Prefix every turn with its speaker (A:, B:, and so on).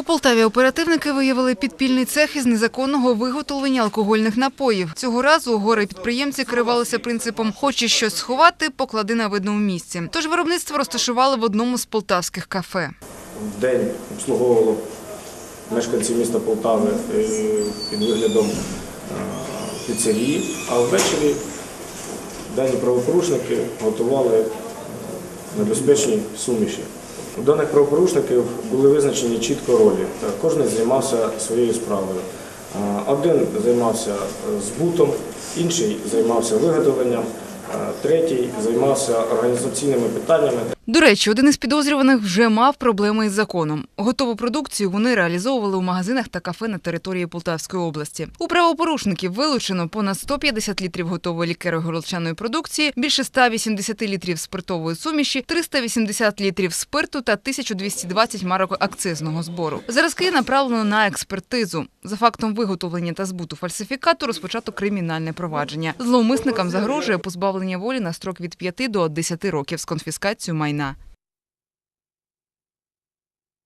A: У Полтаві оперативники виявили підпільний цех із незаконного виготовлення алкогольних напоїв. Цього разу горе підприємці керувалися принципом «хочеш щось сховати, поклади на видному місці». Тож виробництво розташували в одному з полтавських кафе.
B: в день обслуговувало мешканців міста Полтави е, під виглядом е, піцерії, а ввечері дані правопорушники готували небезпечні суміші. У даних правопорушників були визначені чітко ролі. Кожен займався своєю справою. Один займався е, збутом, інший займався виготовленням, а третій займався організаційними питаннями.
A: До речі, один із підозрюваних вже мав проблеми із законом. Готову продукцію вони реалізовували у магазинах та кафе на території Полтавської області. У правопорушників вилучено понад 150 літрів готової лікеро-горілчаної продукції, більше 180 літрів спиртової суміші, 380 літрів спирту та 1220 марок акцизного збору. Зразки направлено на експертизу. За фактом виготовлення та збуту фальсифікату розпочато кримінальне провадження. Зловмисникам загрожує позбавлення волі на строк від 5 до 10 років з конфіскацією майна.